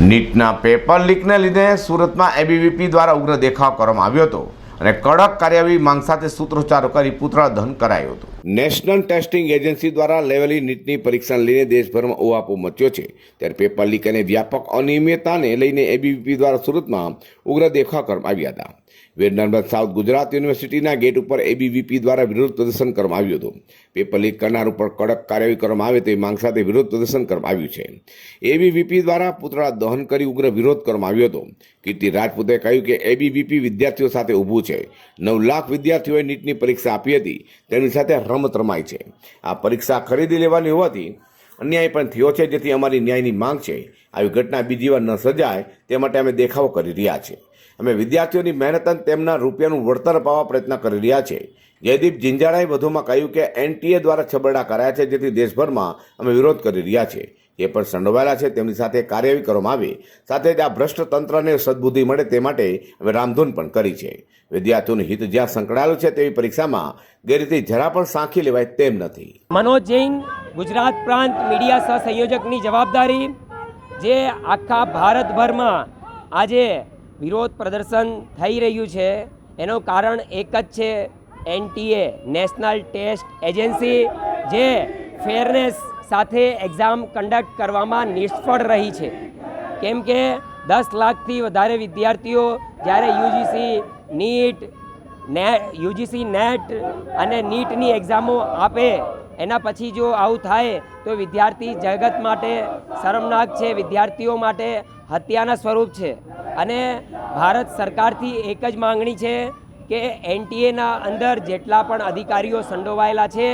નીટના paper લીકને લીધે સુરતમાં ABVP દ્વારા ઉગ્ર દેખાવ કરવામાં આવ્યો હતો અને કડક કાર્યવાહી માંગ સાથે સૂત્રોચ્ચારો કરી પુતળા દહન કરાયું હતું. નેશનલ ટેસ્ટિંગ એજન્સી દ્વારા લેવેલી નીટની પરીક્ષાને લઈને દેશભરમાં ઓવાપો મચ્યો છે. ત્યારે પેપર લીક અને વ્યાપક અનિયમિતતાને લઈને એબીવીપી દ્વારા સુરતમાં ઉગ્ર દેખાવ કરવામાં આવ્યા હતા. વીર નર્મદ સાઉથ ગુજરાત યુનિવર્સિટીના ગેટ ઉપર એબીવીપી દ્વારા વિરોધ પ્રદર્શન કરવામાં આવ્યું હતું. પેપર લીક કરનાર ઉપર કડક કાર્યવાહી કરવામાં આવે તેવી માંગ સાથે વિરોધ પ્રદર્શન કરવામાં આવ્યું છે. એબીવીપી દ્વારા પુતળા દહન કરી ઉગ્ર વિરોધ કરવામાં આવ્યો હતો. કીર્તિ રાજપૂતે કહ્યું કે એબીવીપી વિદ્યાર્થીઓ સાથે ઊભું છે. નવ લાખ વિદ્યાર્થીઓએ નીટની પરીક્ષા આપી હતી. તેની સાથે રમત રમાય છે. આ પરીક્ષા ખરીદી લેવાની હોવાથી અન્યાય પણ થયો છે, જેથી અમારી ન્યાયની માંગ છે. આવી ઘટના બીજી વાર ન સર્જાય તે માટે અમે દેખાવો કરી રહ્યા છે. અમે વિદ્યાર્થીઓની મહેનત અને તેમના રૂપિયાનું વળતર અપાવવા પ્રયત્ન કરી રહ્યા છે. જયદીપ જિંજાળાએ વધુમાં કહ્યું કે એનટીએ દ્વારા છબરડા કરાયા છે, જેથી દેશભરમાં અમે વિરોધ કરી રહ્યા છે. જે પણ સંડોવાયેલા છે, તેમની સાથે કાર્યવાહી કરવામાં આવે. સાથે જ આ ભ્રષ્ટ તંત્રને સદબુદ્ધિ મળે તે માટે અમે રામધૂન પણ કરી છે. વિદ્યાર્થીઓનું હિત જ્યાં સંકળાયેલું છે, તેવી પરીક્ષામાં ગેરરીતિ જરા પણ સાંખી લેવાય તેમ નથી. મનોજ જૈન ગુજરાત પ્રાંત મીડિયા સહસંયોજકની જવાબદારી જે આખા ભારતભરમાં આજે વિરોધ પ્રદર્શન થઈ રહ્યું છે, એનું કારણ એક જ છે એનટીએ નેશનલ ટેસ્ટ એજન્સી, જે ફેરનેસ સાથે એક્ઝામ કન્ડક્ટ કરવામાં નિષ્ફળ રહી છે. કેમ કે દસ લાખથી વધારે વિદ્યાર્થીઓ જ્યારે યુજીસી નીટ ને યુજીસી નેટ અને નીટની એક્ઝામો આપે એના પછી જો આવું થાય, તો વિદ્યાર્થી જગત માટે શરમનાક છે, વિદ્યાર્થીઓ માટે હત્યાના સ્વરૂપ છે. અને ભારત સરકારથી એક જ માંગણી છે કે એનટીએના અંદર જેટલા પણ અધિકારીઓ સંડોવાયેલા છે,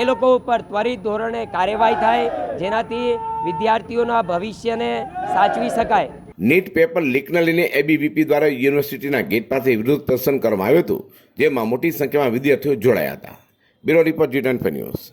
એ લોકો ઉપર ત્વરિત ધોરણે કાર્યવાહી થાય, જેનાથી વિદ્યાર્થીઓના ભવિષ્યને સાચવી શકાય. નીટ પેપર લીકને લઈને એબીવીપી દ્વારા યુનિવર્સિટીના ગેટ પાસે વિરોધ પ્રદર્શન કરવામાં આવ્યું હતું, જેમાં મોટી સંખ્યામાં વિદ્યાર્થીઓ જોડાયા હતા. Bureau report જીટન news